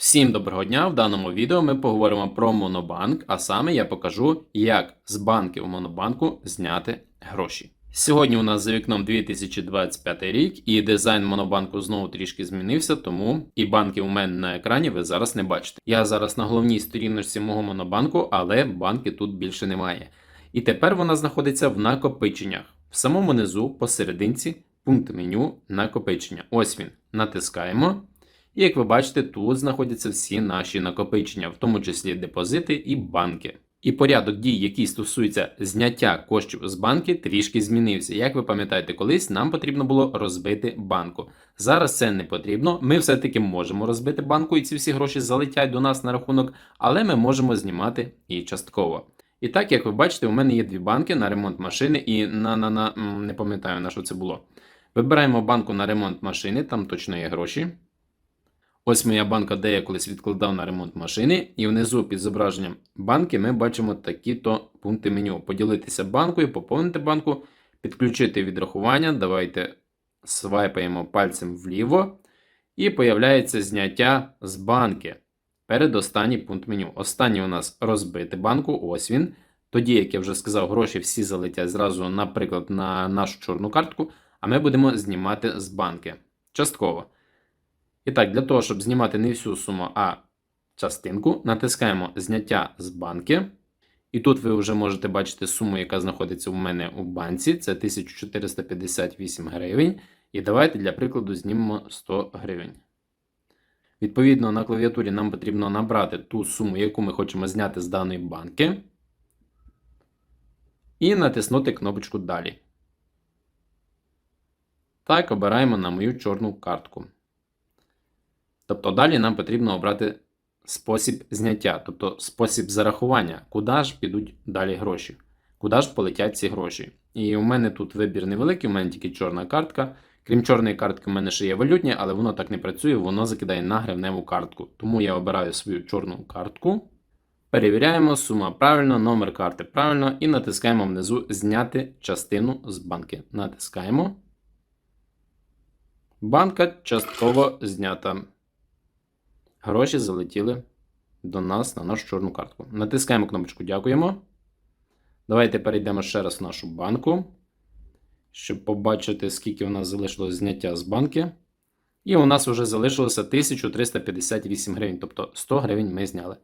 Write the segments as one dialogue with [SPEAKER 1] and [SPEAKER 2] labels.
[SPEAKER 1] Всім доброго дня! В даному відео ми поговоримо про Монобанк, а саме я покажу, як з банків Монобанку зняти гроші. Сьогодні у нас за вікном 2025 рік, і дизайн Монобанку знову трішки змінився, тому і банки у мене на екрані ви зараз не бачите. Я зараз на головній сторіночці мого Монобанку, але банки тут більше немає. І тепер вона знаходиться в накопиченнях. В самому низу посерединці пункт меню накопичення. Ось він. Натискаємо. І як ви бачите, тут знаходяться всі наші накопичення, в тому числі депозити і банки. І порядок дій, який стосується зняття коштів з банки, трішки змінився. Як ви пам'ятаєте, колись нам потрібно було розбити банку. Зараз це не потрібно. Ми все-таки можемо розбити банку, і ці всі гроші залетять до нас на рахунок, але ми можемо знімати і частково. І так, як ви бачите, у мене є дві банки на ремонт машини і на на на не пам'ятаю на що це було. Вибираємо банку на ремонт машини, там точно є гроші. Ось моя банка, де я колись відкладав на ремонт машини, і внизу під зображенням банки ми бачимо такі-то пункти меню. Поділитися банкою, поповнити банку, підключити відрахування. Давайте свайпаємо пальцем вліво. І появляється зняття з банки. Передостанній пункт меню. Останній у нас розбити банку, ось він. Тоді, як я вже сказав, гроші всі залетять зразу, наприклад, на нашу чорну картку, а ми будемо знімати з банки. Частково. І так, для того, щоб знімати не всю суму, а частинку, натискаємо зняття з банки. І тут ви вже можете бачити суму, яка знаходиться у мене у банці. Це 1458 гривень. І давайте для прикладу знімемо 100 гривень. Відповідно, на клавіатурі нам потрібно набрати ту суму, яку ми хочемо зняти з даної банки. І натиснути кнопочку Далі. Так, обираємо на мою чорну картку. Тобто далі нам потрібно обрати спосіб зняття, тобто спосіб зарахування, куди ж підуть далі гроші, куди ж полетять ці гроші. І у мене тут вибір невеликий, у мене тільки чорна картка. Крім чорної картки, у мене ще є валютні, але воно так не працює, воно закидає на гривневу картку. Тому я обираю свою чорну картку. Перевіряємо, сума правильно, номер карти правильно, і натискаємо внизу Зняти частину з банки. Натискаємо. Банка частково знята. Гроші залетіли до нас на нашу чорну картку. Натискаємо кнопочку Дякуємо. Давайте перейдемо ще раз в нашу банку, щоб побачити, скільки у нас залишилось зняття з банки. І у нас вже залишилося 1358 гривень, тобто 100 гривень ми зняли.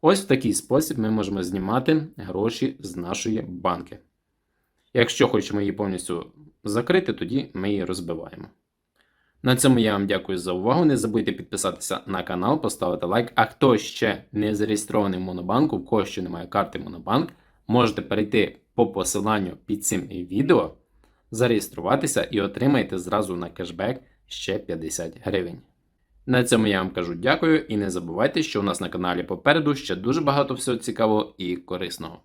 [SPEAKER 1] Ось в такий спосіб ми можемо знімати гроші з нашої банки. Якщо хочемо її повністю закрити, тоді ми її розбиваємо. На цьому я вам дякую за увагу. Не забудьте підписатися на канал, поставити лайк. А хто ще не зареєстрований в Монобанку, в кого ще немає карти Монобанк, можете перейти по посиланню під цим відео, зареєструватися і отримаєте зразу на кешбек ще 50 гривень. На цьому я вам кажу дякую і не забувайте, що у нас на каналі попереду ще дуже багато всього цікавого і корисного.